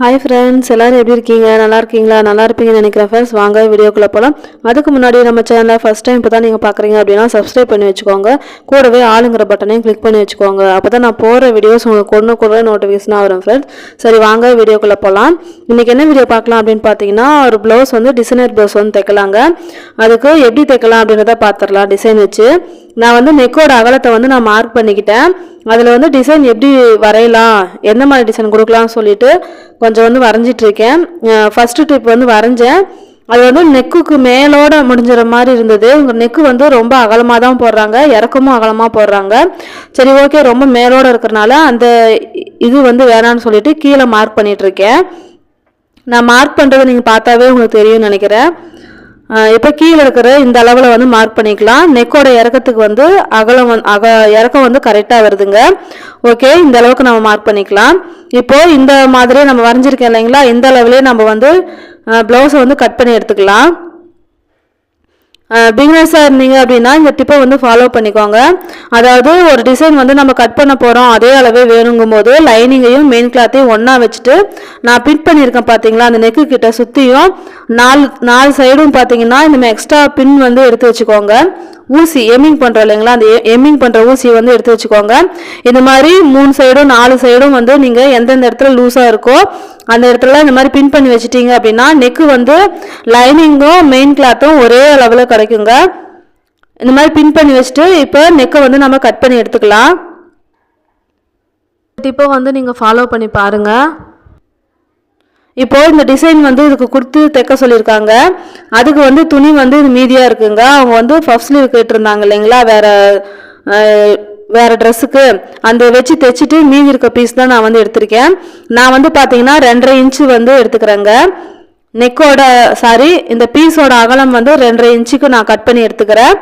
Hi friends எல்லோரும் எப்படி இருக்கீங்க? நல்லா இருக்கீங்களா? நல்லா இருப்பீங்கன்னு நினைக்கிறேன் ஃப்ரெண்ட்ஸ் வாங்க வீடியோக்குள்ளே போகலாம் அதுக்கு முன்னாடி நம்ம சேனலை ஃபஸ்ட் டைம் இப்போ தான் நீங்கள் பார்க்குறீங்க அப்படின்னா சப்ஸ்கிரைப் பண்ணி வச்சுக்கோங்க. கூடவே ஆளுங்கிற பட்டனையும் கிளிக் பண்ணி வச்சுக்கோங்க. அப்போ தான் நான் போகிற வீடியோஸ் உங்களுக்கு கொண்டு கூட நோட்டிஃபிகேஷனாக வரும் ஃப்ரெண்ட்ஸ் சரி வாங்க வீடியோக்குள்ளே போகலாம் இன்றைக்கி என்ன வீடியோ பார்க்கலாம் அப்படின்னு பார்த்தீங்கன்னா ஒரு ப்ளவுஸ் வந்து டிசைனர் ப்ளவுஸ் வந்து தைக்கலாங்க. அதுக்கு எப்படி தைக்கலாம் அப்படின்றத பார்த்துடலாம் டிசைன் வச்சு. நான் வந்து நெக்கோட அகலத்தை வந்து நான் மார்க் பண்ணிக்கிட்டேன். அதில் வந்து டிசைன் எப்படி வரையலாம் எந்த மாதிரி டிசைன் கொடுக்கலாம்னு சொல்லிட்டு கொஞ்சம் வந்து வரைஞ்சிட்ருக்கேன் ஃபஸ்ட்டு ட்ரிப் வந்து வரைஞ்சேன். அது வந்து நெக்குக்கு மேலோட முடிஞ்சிற மாதிரி இருந்தது. உங்கள் நெக்கு வந்து ரொம்ப அகலமாக தான் போடுறாங்க இறக்கமும் அகலமாக போடுறாங்க. சரி ஓகே ரொம்ப மேலோட இருக்கிறனால அந்த இது வந்து வேணான்னு சொல்லிட்டு கீழே மார்க் பண்ணிகிட்ருக்கேன் நான் மார்க் பண்ணுறது நீங்கள் பார்த்தாவே உங்களுக்கு தெரியும்னு நினைக்கிறேன். இப்போ கீழே இருக்கிற இந்த அளவில் வந்து மார்க் பண்ணிக்கலாம். நெக்கோட இறக்கத்துக்கு வந்து அகலம் வந்து அக இறக்கம் வந்து கரெக்டாக வருதுங்க. ஓகே இந்த அளவுக்கு நம்ம மார்க் பண்ணிக்கலாம். இப்போது இந்த மாதிரியே நம்ம வரைஞ்சிருக்கேன் இல்லைங்களா? இந்த அளவுலேயே நம்ம வந்து ப்ளவுஸை வந்து கட் பண்ணி எடுத்துக்கலாம். பிகினர்ஸாக இருந்தீங்க அப்படின்னா இந்த டிப்பை வந்து ஃபாலோ பண்ணிக்கோங்க. அதாவது ஒரு டிசைன் வந்து நம்ம கட் பண்ண போகிறோம் அதே அளவே வேணுங்கும் போது லைனிங்கையும் மெயின் கிளாத்தையும் ஒன்றா வச்சுட்டு நான் பின் பண்ணியிருக்கேன் பார்த்தீங்களா அந்த நெக்கு கிட்ட சுற்றியும் நாலு நாலு சைடும் பார்த்தீங்கன்னா இந்த எக்ஸ்ட்ரா பின் வந்து எடுத்து வச்சுக்கோங்க. ஊசி எம்மிங் பண்ணுறோம் இல்லைங்களா? அந்த எம்மிங் பண்ணுற ஊசியை வந்து எடுத்து வச்சுக்கோங்க. இந்த மாதிரி மூணு சைடும் நாலு சைடும் வந்து நீங்கள் எந்தெந்த இடத்துல லூஸாக இருக்கோ அந்த இடத்துல இந்த மாதிரி பின் பண்ணி வச்சுட்டீங்க அப்படின்னா நெக்கு வந்து லைனிங்கும் மெயின் கிளாத்தும் ஒரே அளவில் கிடைக்குங்க. இந்த மாதிரி பின் பண்ணி வச்சுட்டு இப்போ நெக்கை வந்து நம்ம கட் பண்ணி எடுத்துக்கலாம். இப்போ வந்து நீங்கள் ஃபாலோ பண்ணி பாருங்கள் இப்போ இந்த டிசைன் வந்து இதுக்கு கொடுத்து தைக்க சொல்லியிருக்காங்க. அதுக்கு வந்து துணி வந்து இது மீதியாக இருக்குங்க. அவங்க வந்து ஃபஃப் ஸ்லீவ் கேட்டிருந்தாங்க இல்லைங்களா? வேற வேறு ட்ரெஸ்ஸுக்கு அந்த வச்சு தைச்சிட்டு மீதி இருக்க பீஸ் தான் நான் வந்து எடுத்திருக்கேன். நான் வந்து பார்த்தீங்கன்னா ரெண்டரை இன்ச்சு வந்து எடுத்துக்கிறேங்க. நெக்கோட சாரி இந்த பீஸோட அகலம் வந்து ரெண்டரை இன்ச்சுக்கு நான் கட் பண்ணி எடுத்துக்கிறேன்.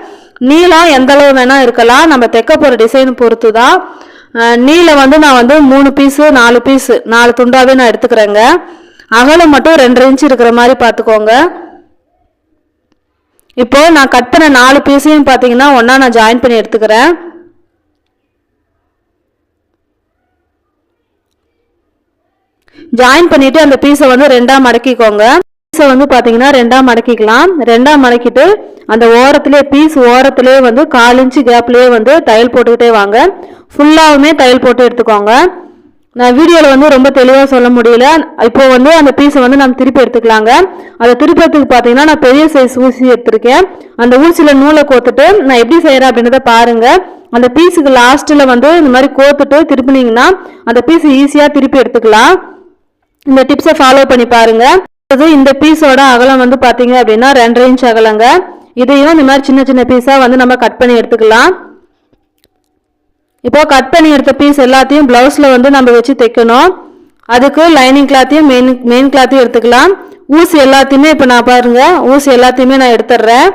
நீளம் எந்த அளவு வேணால் இருக்கலாம். நம்ம தைக்க போகிற டிசைன் பொறுத்து தான் நீளம் வந்து நான் வந்து மூணு பீஸு நாலு பீஸு நாலு துண்டாகவே நான் எடுத்துக்கிறேங்க. அகலம் மட்டும் ரெண்டரை இன்ச் இருக்கிற மாதிரி பார்த்துக்கோங்க. இப்போ நான் கட் பண்ண நாலு பீஸையும் பார்த்தீங்கன்னா ஒன்றா நான் ஜாயின் பண்ணி எடுத்துக்கிறேன். ஜாயின் பண்ணிட்டு அந்த பீஸை வந்து ரெண்டா மடக்கிக்கோங்க. பீஸை வந்து பார்த்தீங்கன்னா ரெண்டா மடக்கிக்கலாம். ரெண்டா மடக்கிட்டு அந்த ஓரத்திலே பீஸ் ஓரத்திலே வந்து கால் இன்ச்சு கேப்லேயே வந்து தையல் போட்டுக்கிட்டே வாங்க. ஃபுல்லாகவுமே தையல் போட்டு எடுத்துக்கோங்க. நான் வீடியோவில் வந்து ரொம்ப தெளிவாக சொல்ல முடியல. இப்போ வந்து அந்த பீஸை வந்து நம்ம திருப்பி எடுத்துக்கலாங்க. அதை திருப்பத்துக்கு பார்த்தீங்கன்னா நான் பெரிய சைஸ் ஊசி எடுத்திருக்கேன். அந்த ஊசியில் நூலை கோத்துட்டு நான் எப்படி செய்கிறேன் அப்படின்றத பாருங்கள் அந்த பீஸுக்கு லாஸ்ட்டில் வந்து இந்த மாதிரி கோத்துட்டு திருப்பினீங்கன்னா அந்த பீஸ் ஈஸியாக திருப்பி எடுத்துக்கலாம். இந்த டிப்ஸை ஃபாலோ பண்ணி பாருங்கள் அது இந்த பீஸோட அகலம் வந்து பார்த்தீங்க அப்படின்னா ரெண்டரை இன்ச் அகலங்க. இதையும் இந்த மாதிரி சின்ன சின்ன பீஸாக வந்து நம்ம கட் பண்ணி எடுத்துக்கலாம். இப்போ கட் பண்ணி எடுத்த பீஸ் எல்லாத்தையும் பிளவுஸில் வந்து நம்ம வச்சு தைக்கணும். அதுக்கு லைனிங் கிளாத்தையும் மெயின் மெயின் கிளாத்தையும் எடுத்துக்கலாம். ஊசி எல்லாத்தையுமே இப்போ நான் பாருங்கள் ஊசி எல்லாத்தையுமே நான் எடுத்துடுறேன்.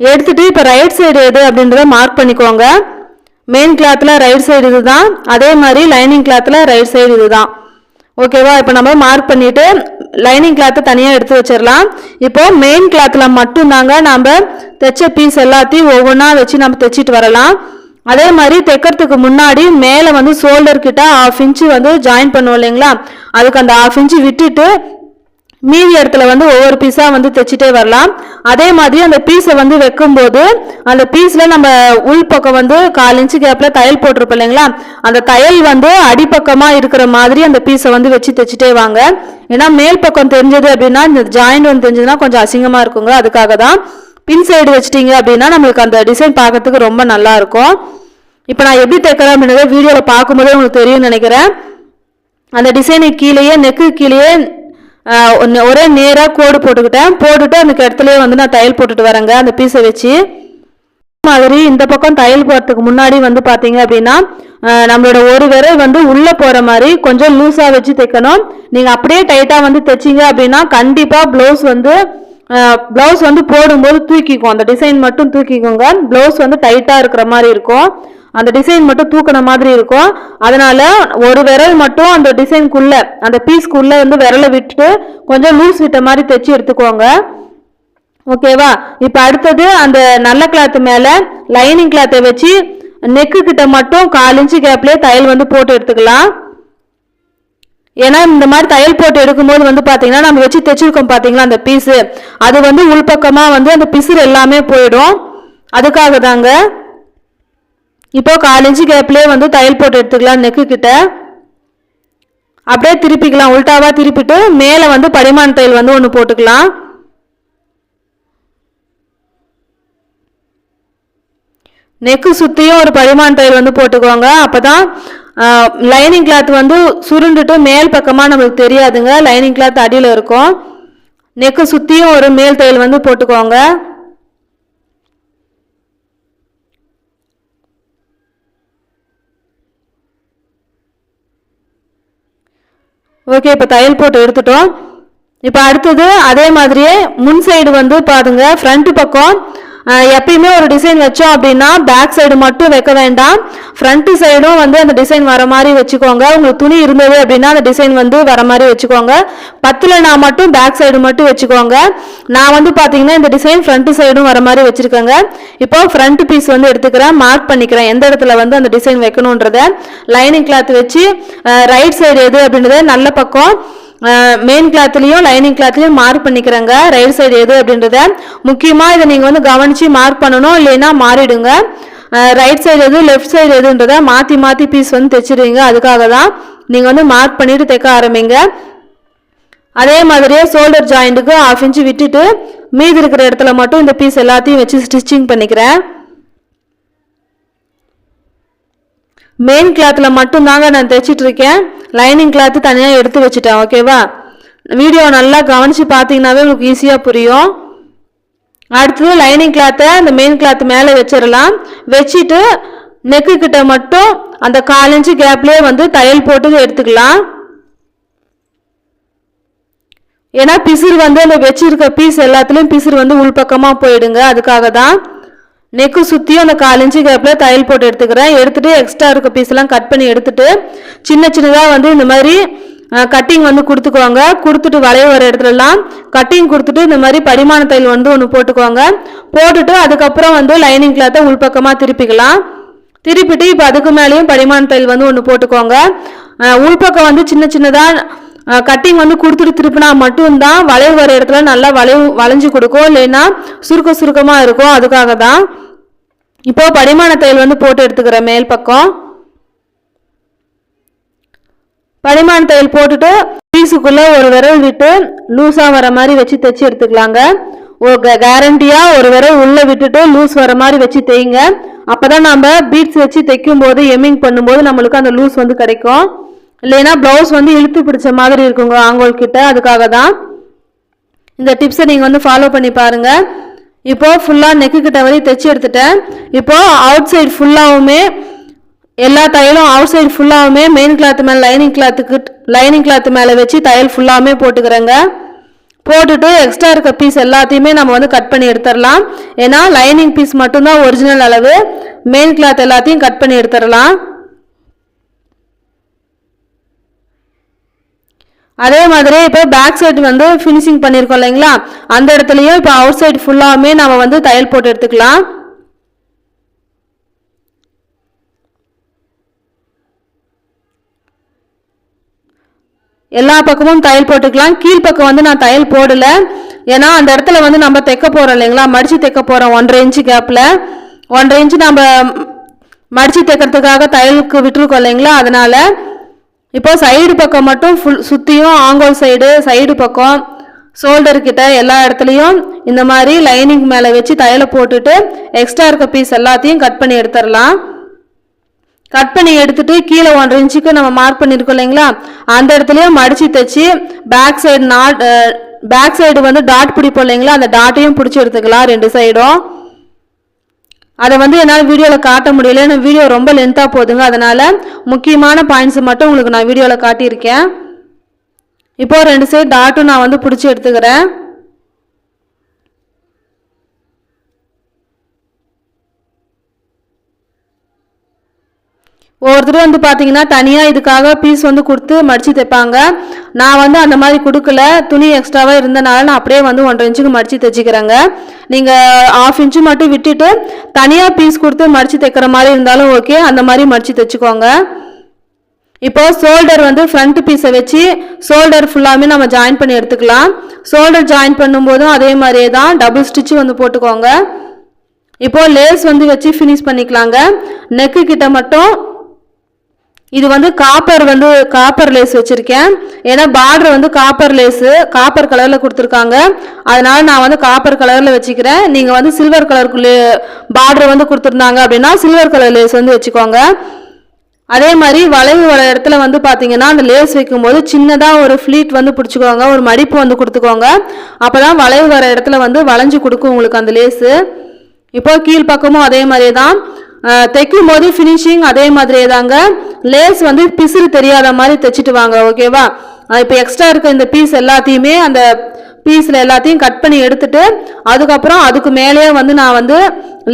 எடுத்துகிட்டு இப்போ ரைட் சைடு எது அப்படின்றத மார்க் பண்ணிக்கோங்க. மெயின் கிளாத்தில் ரைட் சைடு இதுதான். அதே மாதிரி லைனிங் கிளாத்தில் ரைட் சைடு இதுதான். ஓகேவா இப்போ நம்ம மார்க் பண்ணிவிட்டு லைனிங் கிளாத்தை தனியாக எடுத்து வச்சிடலாம். இப்போ மெயின் கிளாத்தில் மட்டும்தாங்க நம்ம தைச்ச பீஸ் எல்லாத்தையும் ஒவ்வொன்றா வச்சு நம்ம தைச்சிட்டு வரலாம். அதே மாதிரி தைக்கிறதுக்கு முன்னாடி மேலே வந்து ஷோல்டர் கிட்ட ஆஃப் இன்ச்சு வந்து ஜாயின் பண்ணுவோம் இல்லைங்களா? அதுக்கு அந்த ஆஃப் இன்ச்சு விட்டுட்டு மீதி இடத்துல வந்து ஒவ்வொரு பீஸாக வந்து தைச்சிட்டே வரலாம். அதே மாதிரி அந்த பீஸை வந்து வைக்கும்போது அந்த பீஸில் நம்ம உள் பக்கம் வந்து கால் இன்ச்சு கேப்பில் தையல் போட்டிருப்போம் இல்லைங்களா? அந்த தையல் வந்து அடிப்பக்கமாக இருக்கிற மாதிரி அந்த பீஸை வந்து வச்சு தைச்சிட்டே வாங்க. ஏன்னா மேல் பக்கம் தெரிஞ்சது அப்படின்னா இந்த ஜாயிண்ட் வந்து தெரிஞ்சதுன்னா கொஞ்சம் அசிங்கமாக இருக்குங்க அதுக்காக தான். பின் சைடு வச்சிட்டிங்க அப்படின்னா நம்மளுக்கு அந்த டிசைன் பார்க்கறதுக்கு ரொம்ப நல்லா இருக்கும். இப்போ நான் எப்படி தைக்கிறேன் அப்படின்றத வீடியோவில் பார்க்கும்போதே உங்களுக்கு தெரியும்னு நினைக்கிறேன். அந்த டிசைனுக்கு கீழேயே நெக்கு கீழேயே ஒரே நேராக கோடு போட்டுக்கிட்டேன். போட்டுட்டு அந்த இடத்துலயே வந்து நான் தையல் போட்டுட்டு வரேங்க அந்த பீஸை வச்சு. மாதிரி இந்த பக்கம் தையல் போடுறதுக்கு முன்னாடி வந்து பார்த்தீங்க அப்படின்னா நம்மளோட ஒரு விரல் வந்து உள்ளே போகிற மாதிரி கொஞ்சம் லூஸாக வச்சு தைக்கணும் நீங்கள் அப்படியே டைட்டாக வந்து தைச்சிங்க அப்படின்னா கண்டிப்பாக ப்ளவுஸ் வந்து ப்ளவுஸ் வந்து போடும்போது தூக்கிக்கும் அந்த டிசைன் மட்டும் தூக்கிக்கோங்க. ப்ளவுஸ் வந்து டைட்டாக இருக்கிற மாதிரி இருக்கும். அந்த டிசைன் மட்டும் தூக்கின மாதிரி இருக்கும். அதனால ஒரு விரல் மட்டும் அந்த டிசைனுக்குள்ள அந்த பீஸ்க்குள்ள வந்து விரலை விட்டுட்டு கொஞ்சம் லூஸ் விட்ட மாதிரி தைச்சு எடுத்துக்கோங்க. ஓகேவா இப்போ அடுத்தது அந்த நல்ல கிளாத் மேலே லைனிங் கிளாத்தை வச்சு நெக்கு கிட்ட மட்டும் கால் இன்ச்சு கேப்லேயே தையல் வந்து போட்டு எடுத்துக்கலாம். ஏன்னா இந்த மாதிரி தையல் போட்டு எடுக்கும்போது வந்து பார்த்தீங்கன்னா நம்ம வச்சு தைச்சிருக்கோம் பார்த்தீங்களா அந்த பீஸு அது வந்து உள்பக்கமாக வந்து அந்த பிசுறு எல்லாமே போயிடும். அதுக்காக தாங்க இப்போ கால் இன்ச்சு கேப்லேயே வந்து தையல் போட்டு எடுத்துக்கலாம் நெக்கு கிட்ட. அப்படியே திருப்பிக்கலாம். உல்டாவாக திருப்பிட்டு மேலே வந்து படிமான தையல் வந்து ஒன்று போட்டுக்கலாம். நெக்கு சுற்றியும் ஒரு பரிமாண தையல் வந்து போட்டுக்கோங்க. அப்போ தான் லைனிங் கிளாத் வந்து சுருண்டுட்டு மேல் பக்கமாக நம்மளுக்கு தெரியாதுங்க. லைனிங் கிளாத் அடியில் இருக்கும். நெக்கு சுற்றியும் ஒரு மேல் தையல் வந்து போட்டுக்கோங்க. ஓகே இப்போ தையல் போட்டு எடுத்துட்டோம். இப்போ அடுத்தது அதே மாதிரியே முன் சைடு வந்து பாருங்க ஃப்ரண்ட் பக்கம் எப்பயுமே ஒரு டிசைன் வச்சோம் அப்படின்னா பேக் சைடு மட்டும் வைக்க வேண்டாம். ஃப்ரண்ட் சைடும் வந்து அந்த டிசைன் வர மாதிரி வச்சுக்கோங்க. உங்களுக்கு துணி இருந்தது அப்படின்னா அந்த டிசைன் வந்து வர மாதிரி வச்சுக்கோங்க. பத்தில் நான் மட்டும் பேக் சைடு மட்டும் வச்சுக்கோங்க. நான் வந்து பார்த்தீங்கன்னா இந்த டிசைன் ஃப்ரண்ட் சைடும் வர மாதிரி வச்சுருக்கேங்க. இப்போ ஃப்ரண்ட் பீஸ் வந்து எடுத்துக்கிறேன். மார்க் பண்ணிக்கிறேன். எந்த இடத்துல வந்து அந்த டிசைன் வைக்கணுன்றத. லைனிங் கிளாத் வச்சு ரைட் சைடு எது அப்படின்றத நல்ல பக்கம். மெயின் கிளாத்லேயும் லைனிங் கிளாத்லேயும் மார்க் பண்ணிக்கிறேங்க. ரைட் சைடு எது அப்படின்றத முக்கியமாக இதை நீங்கள் வந்து கவனித்து மார்க் பண்ணணும் இல்லைன்னா மாறிடுங்க. ரைட் சைடு எது லெஃப்ட் சைடு எதுன்றத மாற்றி மாற்றி பீஸ் வந்து தைச்சிடுவீங்க அதுக்காக தான் நீங்கள் வந்து மார்க் பண்ணிவிட்டு தைக்க ஆரம்பிங்க. அதே மாதிரியே ஷோல்டர் ஜாயிண்ட்டுக்கு ஆஃப் இன்ச்சு விட்டுட்டு மீதி இருக்கிற இடத்துல மட்டும் இந்த பீஸ் எல்லாத்தையும் வச்சு ஸ்டிச்சிங் பண்ணிக்கிறேன். மெயின் கிளாத்தில் மட்டும்தாங்க நான் தைச்சிட்டு இருக்கேன் லைனிங் கிளாத்து தனியாக எடுத்து வச்சுட்டேன் ஓகேவா வீடியோ நல்லா கவனித்து பார்த்தீங்கன்னாவே உங்களுக்கு ஈஸியாக புரியும். அடுத்தது லைனிங் கிளாத்தை அந்த மெயின் கிளாத் மேலே வச்சிடலாம். வச்சுட்டு நெக்கு கிட்ட மட்டும் அந்த கால் இன்ச்சு கேப்லேயே வந்து தையல் போட்டு எடுத்துக்கலாம். ஏன்னா பிசிறு வந்து அந்த வச்சிருக்க பீஸ் எல்லாத்துலேயும் பிசிறு வந்து உள்பக்கமாக போயிடுங்க அதுக்காக தான் நெக்கு சுற்றியும் அந்த கால் இன்ச்சு கேப்பில் தையல் போட்டு எடுத்துக்கிறேன். எடுத்துட்டு எக்ஸ்ட்ரா இருக்க பீஸ்லாம் கட் பண்ணி எடுத்துகிட்டு சின்ன சின்னதாக வந்து இந்த மாதிரி கட்டிங் வந்து கொடுத்துக்குவாங்க. கொடுத்துட்டு வளைய வர இடத்துலலாம் கட்டிங் கொடுத்துட்டு இந்த மாதிரி படிமான தையல் வந்து ஒன்று போட்டுக்குவாங்க. போட்டுட்டு அதுக்கப்புறம் வந்து லைனிங் கிளாத்தை உள்பக்கமாக திருப்பிக்கலாம். திருப்பிட்டு இப்போ அதுக்கு மேலேயும் படிமான தையல் வந்து ஒன்று போட்டுக்கோங்க உள்பக்கம் வந்து சின்ன சின்னதாக கட்டிங் வந்து கொடுத்துட்டு திருப்பினா மட்டும்தான் வளைவு வர இடத்துல நல்லா வளைவு வளைஞ்சு கொடுக்கும். இல்லைன்னா சுருக்க சுருக்கமாக இருக்கும். அதுக்காக தான் இப்போ படிமான தையல் வந்து போட்டு எடுத்துக்கிற மேல் பக்கம். படிமான தையல் போட்டுட்டு பீஸுக்குள்ள ஒரு விரல் விட்டு லூஸாக வர மாதிரி வச்சு தைச்சு எடுத்துக்கலாங்க. ஒரு கேரண்டியா ஒரு விரல் உள்ள விட்டுட்டு லூஸ் வர மாதிரி வச்சு தேய்ங்க. அப்பதான் நம்ம பீட்ஸ் வச்சு தைக்கும் போது எம்மிங் பண்ணும்போது நம்மளுக்கு அந்த லூஸ் வந்து கிடைக்கும். இல்லைன்னா ப்ளவுஸ் வந்து இழுத்து பிடிச்ச மாதிரி இருக்குங்க ஆங்கோல் கிட்ட. அதுக்காக தான் இந்த டிப்ஸை நீங்கள் வந்து ஃபாலோ பண்ணி பாருங்க. இப்போ ஃபுல்லாக நெக்கு கிட்ட வரையும் தைச்சி எடுத்துட்டேன். இப்போ அவுட் சைடு ஃபுல்லாகவுமே எல்லா தையலும் அவுட் சைடு ஃபுல்லாகவுமே மெயின் கிளாத் மேலே லைனிங் கிளாத்துக்கு லைனிங் கிளாத் மேலே வச்சு தையல் ஃபுல்லாகவுமே போட்டுக்கிறேங்க. போட்டுட்டு எக்ஸ்ட்ரா இருக்க பீஸ் எல்லாத்தையுமே நம்ம வந்து கட் பண்ணி எடுத்துடலாம். ஏன்னா லைனிங் பீஸ் மட்டும்தான் ஒரிஜினல் அளவு. மெயின் கிளாத் எல்லாத்தையும் கட் பண்ணி எடுத்துடலாம். அதே மாதிரி இப்போ பேக் சைடு வந்து ஃபினிஷிங் பண்ணியிருக்கோம் இல்லைங்களா? அந்த இடத்துலையும் இப்போ அவுட் சைடு ஃபுல்லாகவுமே நம்ம வந்து தையல் போட்டு எடுத்துக்கலாம். எல்லா பக்கமும் தையல் போட்டுக்கலாம். கீழ்ப்பக்கம் வந்து நான் தையல் போடல. ஏன்னா அந்த இடத்துல வந்து நம்ம தைக்க போகிறோம் இல்லைங்களா? மடித்து தைக்க போகிறோம் ஒன்றரை இன்ச்சு கேப்பில் ஒன்றரை இன்ச்சு நம்ம மடித்து தைக்கிறதுக்காக தையலுக்கு விட்டுருக்கோம் இல்லைங்களா? அதனால் இப்போ சைடு பக்கம் மட்டும் ஃபுல் சுற்றியும் ஆங்கோல் சைடு சைடு பக்கம் ஷோல்டர் கிட்ட எல்லா இடத்துலையும் இந்த மாதிரி லைனிங் மேலே வச்சு தையலை போட்டுட்டு எக்ஸ்ட்ரா இருக்க பீஸ் எல்லாத்தையும் கட் பண்ணி எடுத்துடலாம். கட் பண்ணி எடுத்துட்டு கீழே ஒன்றரை இன்ச்சுக்கு நம்ம மார்க் பண்ணியிருக்கோம் இல்லைங்களா? அந்த இடத்துலையும் மடிச்சு தைச்சி back side not back side வந்து டாட் பிடிப்போம் இல்லைங்களா? அந்த டாட்டையும் பிடிச்சி எடுத்துக்கலாம் ரெண்டு சைடும் அதை வந்து என்னால் வீடியோவில் காட்ட முடியல. ஏன்னா வீடியோ ரொம்ப லென்த்தாக போகுதுங்க அதனால் முக்கியமான பாயிண்ட்ஸ் மட்டும் உங்களுக்கு நான் வீடியோவில் காட்டியிருக்கேன். இப்போ ரெண்டு சைடு டாட்டும் நான் வந்து பிடிச்சி எடுத்துக்கிறேன். ஒவ்வொருத்தரும் வந்து பார்த்தீங்கன்னா தனியாக இதுக்காக பீஸ் வந்து கொடுத்து மடித்து தைப்பாங்க. நான் வந்து அந்த மாதிரி கொடுக்கல. துணி எக்ஸ்ட்ராவாக இருந்தனால நான் அப்படியே வந்து ஒன்றரை இன்ச்சுக்கு மடித்து தைச்சிக்கிறேங்க. நீங்கள் ஆஃப் இன்ச்சு மட்டும் விட்டுட்டு தனியாக பீஸ் கொடுத்து மடித்து தைக்கிற மாதிரி இருந்தாலும் ஓகே அந்த மாதிரி மடித்து தைச்சிக்கோங்க. இப்போ ஷோல்டர் வந்து ஃப்ரண்ட் பீஸை வச்சு ஷோல்டர் ஃபுல்லாமே நம்ம ஜாயின் பண்ணி எடுத்துக்கலாம். ஷோல்டர் ஜாயின் பண்ணும்போதும் அதே மாதிரியே தான் டபுள் ஸ்டிச்சு வந்து போட்டுக்கோங்க. இப்போ லேஸ் வந்து வச்சு ஃபினிஷ் பண்ணிக்கலாங்க. நெக்கு கிட்ட மட்டும் இது வந்து காப்பர் வந்து காப்பர் லேஸ் வச்சுருக்கேன். ஏன்னா பார்டர் வந்து காப்பர் லேஸு காப்பர் கலரில் கொடுத்துருக்காங்க. அதனால் நான் வந்து காப்பர் கலரில் வச்சுக்கிறேன். நீங்கள் வந்து சில்வர் கலருக்குள்ளே பார்டர் வந்து கொடுத்துருந்தாங்க அப்படின்னா சில்வர் கலர் லேஸ் வந்து வச்சுக்கோங்க. அதே மாதிரி வளைவு வர இடத்துல வந்து பார்த்தீங்கன்னா அந்த லேஸ் வைக்கும்போது சின்னதாக ஒரு ஃப்ளீட் வந்து பிடிச்சிக்கோங்க. ஒரு மடிப்பு வந்து கொடுத்துக்கோங்க. அப்போ தான் வளைவு வர இடத்துல வந்து வளைஞ்சு கொடுக்கும் உங்களுக்கு அந்த லேஸு இப்போ கீழ்ப்பக்கமும் அதே மாதிரியே தான் தைக்கும் போது ஃபினிஷிங் அதே மாதிரியே தாங்க லேஸ் வந்து பிசுறு தெரியாத மாதிரி தைச்சிட்டு வாங்க ஓகேவா? இப்போ எக்ஸ்ட்ரா இருக்க இந்த பீஸ் எல்லாத்தையுமே அந்த பீஸில் எல்லாத்தையும் கட் பண்ணி எடுத்துட்டு அதுக்கப்புறம் அதுக்கு மேலேயே வந்து நான் வந்து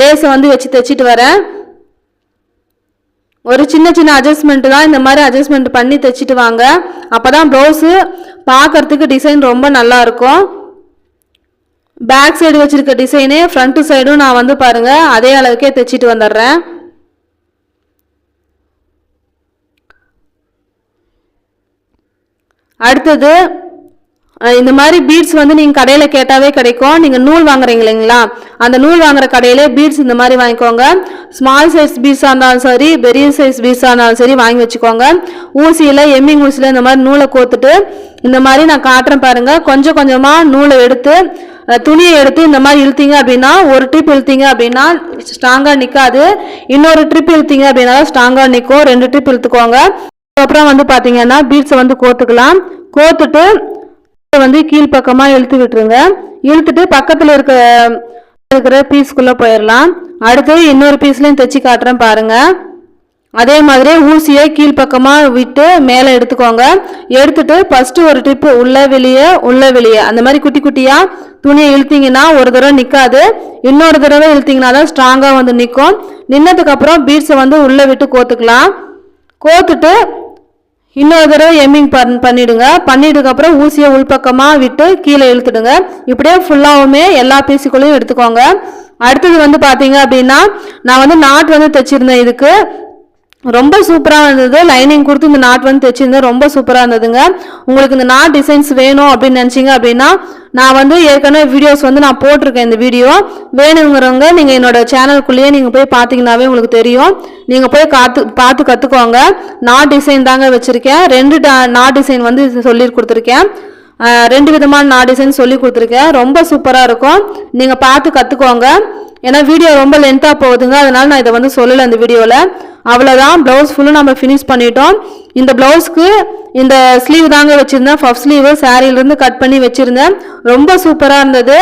லேஸை வந்து வச்சு தைச்சிட்டு வரேன். ஒரு சின்ன சின்ன அட்ஜஸ்ட்மெண்ட் தான் இந்த மாதிரி அட்ஜஸ்ட்மெண்ட் பண்ணி தைச்சிட்டு வாங்க. அப்போ தான் ப்ளவுஸு பார்க்கறதுக்கு டிசைன் ரொம்ப நல்லா இருக்கும். பேக் சைடு வச்சுருக்க டிசைனு ஃப்ரண்ட்டு சைடும் நான் வந்து பாருங்கள் அதே அளவுக்கே தைச்சிட்டு வந்துடுறேன். அடுத்தது இந்த மாதிரி பீட்ஸ் வந்து நீங்கள் கடையில் கேட்டாவே கிடைக்கும். நீங்கள் நூல் வாங்குறீங்க இல்லைங்களா? அந்த நூல் வாங்குற கடையிலே பீட்ஸ் இந்த மாதிரி வாங்கிக்கோங்க. ஸ்மால் சைஸ் பீட்ஸாக இருந்தாலும் சரி பெரிய சைஸ் பீட்ஸாக இருந்தாலும் சரி வாங்கி வச்சுக்கோங்க. ஊசியில் எம்மிங் ஊசியில் இந்த மாதிரி நூலை கோத்துட்டு இந்த மாதிரி நான் காட்டுறேன் பாருங்க. கொஞ்சம் கொஞ்சமாக நூலை எடுத்து துணியை எடுத்து இந்த மாதிரி இழுத்தீங்க அப்படின்னா ஒரு ட்ரிப் இழுத்தீங்க அப்படின்னா ஸ்ட்ராங்காக நிற்காது இன்னொரு ட்ரிப் இழுத்தீங்க அப்படின்னா ஸ்ட்ராங்காக நிற்கும் ரெண்டு ட்ரிப் இழுத்துக்கோங்க. அதுக்கப்புறம் வந்து பார்த்தீங்கன்னா பீட்ஸை வந்து கோத்துக்கலாம். கோத்துட்டு வந்து கீழ்ப்பக்கமா இழுத்து விட்டுருங்க இழுத்துட்டு பக்கத்தில் இருக்க இருக்கிற பீஸ்க்குள்ளே போயிடலாம் அடுத்து இன்னொரு பீஸ்லையும் தைச்சி காட்டுறேன் பாருங்கள் அதே மாதிரி ஊசியை கீழ்ப்பக்கமா விட்டு மேலே எடுத்துக்கோங்க. எடுத்துட்டு ஃபஸ்ட்டு ஒரு ட்ரிப்பு உள்ள வெளியே உள்ள வெளியே. அந்த மாதிரி குட்டி குட்டியாக துணியை இழுத்தீங்கன்னா ஒரு தடவை நிற்காது இன்னொரு தடவை இழுத்தீங்கன்னா தான் ஸ்ட்ராங்காக வந்து நிற்கும் நின்னதுக்கப்புறம் பீட்ஸை வந்து உள்ளே விட்டு கோத்துக்கலாம். கோத்துட்டு இன்னொரு தடவை எம்மிங் பண் பண்ணிவிடுங்க பண்ணிடுக்கு அப்புறம் ஊசியை உள்பக்கமாக விட்டு கீழே இழுத்துடுங்க. இப்படியே ஃபுல்லாகவுமே எல்லா பீஸுக்குள்ளேயும் எடுத்துக்கோங்க. அடுத்தது வந்து பார்த்தீங்க அப்படின்னா நான் வந்து நாட் வந்து தைச்சிருந்தேன் இதுக்கு. ரொம்ப சூப்பராக இருந்தது. லைனிங் கொடுத்து இந்த நாட் வந்து தைச்சிருந்தேன். ரொம்ப சூப்பராக இருந்ததுங்க. உங்களுக்கு இந்த நாட் டிசைன்ஸ் வேணும் அப்படின்னு நினச்சிங்க அப்படின்னா நான் வந்து ஏற்கனவே வீடியோஸ் வந்து நான் போட்டிருக்கேன் இந்த வீடியோ வேணுங்கிறவங்க நீங்கள் என்னோட சேனலுக்குள்ளேயே நீங்கள் போய் பார்த்தீங்கன்னாவே உங்களுக்கு தெரியும். நீங்கள் போய் காத்து பார்த்து கற்றுக்கோங்க நாட் டிசைன் தாங்க வச்சுருக்கேன். ரெண்டு நாட் டிசைன் வந்து சொல்லி கொடுத்துருக்கேன். ரெண்டு விதமான நாட் டிசைன் சொல்லி கொடுத்துருக்கேன். ரொம்ப சூப்பராக இருக்கும். நீங்கள் பார்த்து கற்றுக்கோங்க ஏன்னா வீடியோ ரொம்ப லென்த்தாக போகுதுங்க. அதனால் நான் இதை வந்து சொல்லலை இந்த வீடியோவில் அவ்வளோதான் ப்ளவுஸ் ஃபுல்லும் நம்ம ஃபினிஷ் பண்ணிட்டோம். இந்த ப்ளவுஸ்க்கு இந்த ஸ்லீவ் தாங்க வச்சுருந்தேன். ஃபஃப் ஸ்லீவு சாரியிலேருந்து கட் பண்ணி வச்சுருந்தேன். ரொம்ப சூப்பராக இருந்தது.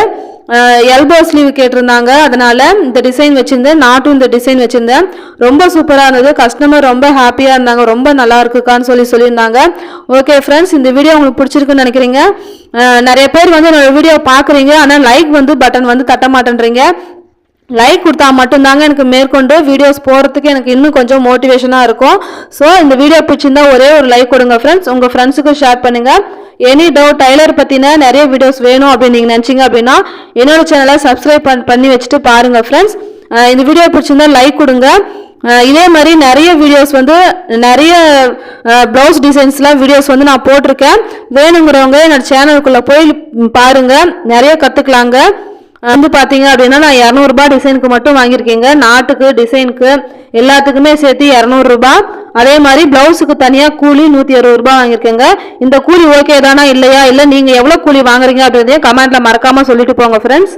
எல்போ ஸ்லீவ் கேட்டிருந்தாங்க. அதனால் இந்த டிசைன் வச்சுருந்தேன். நாட்டும் இந்த டிசைன் வச்சுருந்தேன். ரொம்ப சூப்பராக இருந்தது. கஸ்டமர் ரொம்ப ஹாப்பியாக இருந்தாங்க. ரொம்ப நல்லா இருக்குக்கான்னு சொல்லி சொல்லியிருந்தாங்க. ஓகே ஃப்ரெண்ட்ஸ் இந்த வீடியோ உங்களுக்கு பிடிச்சிருக்குன்னு நினைக்கிறீங்க. நிறைய பேர் வந்து என்னோடய வீடியோ பார்க்குறீங்க. ஆனால் லைக் வந்து பட்டன் வந்து தட்ட மாட்டேன்றீங்க லைக் கொடுத்தா மட்டும்தாங்க எனக்கு மேற்கொண்டு வீடியோஸ் போகிறதுக்கு எனக்கு இன்னும் கொஞ்சம் மோட்டிவேஷனாக இருக்கும். ஸோ இந்த வீடியோ பிடிச்சிருந்தா ஒரே ஒரு லைக் கொடுங்க ஃப்ரெண்ட்ஸ் உங்கள் ஃப்ரெண்ட்ஸுக்கும் ஷேர் பண்ணுங்கள் எனி டவுட் டைலர் பற்றின நிறைய வீடியோஸ் வேணும் அப்படின்னு நீங்கள் நினச்சிங்க அப்படின்னா என்னோட சேனலை சப்ஸ்கிரைப் பண் பண்ணி வச்சுட்டு பாருங்கள் ஃப்ரெண்ட்ஸ் இந்த வீடியோ பிடிச்சிருந்தா லைக் கொடுங்க. இதே மாதிரி நிறைய வீடியோஸ் வந்து நிறைய ப்ளவுஸ் டிசைன்ஸ்லாம் வீடியோஸ் வந்து நான் போட்டிருக்கேன். வேணுங்கிறவங்க என்னோட சேனலுக்குள்ளே போய் பாருங்க. நிறைய கற்றுக்கலாங்க வந்து பார்த்தீங்க அப்படின்னா நான் இரநூறுபா டிசைனுக்கு மட்டும் வாங்கியிருக்கேங்க. நாட்டுக்கு டிசைனுக்கு எல்லாத்துக்குமே சேர்த்து இரநூறுபா. அதே மாதிரி ப்ளவுஸுக்கு தனியாக கூலி நூற்றி அறுபது ரூபா வாங்கியிருக்கேங்க. இந்த கூலி ஓகே தானா இல்லையா? இல்லை நீங்கள் எவ்வளோ கூலி வாங்குறீங்க அப்படின்றதையும் கமெண்ட்டில் மறக்காமல் சொல்லிட்டு போங்க ஃப்ரெண்ட்ஸ்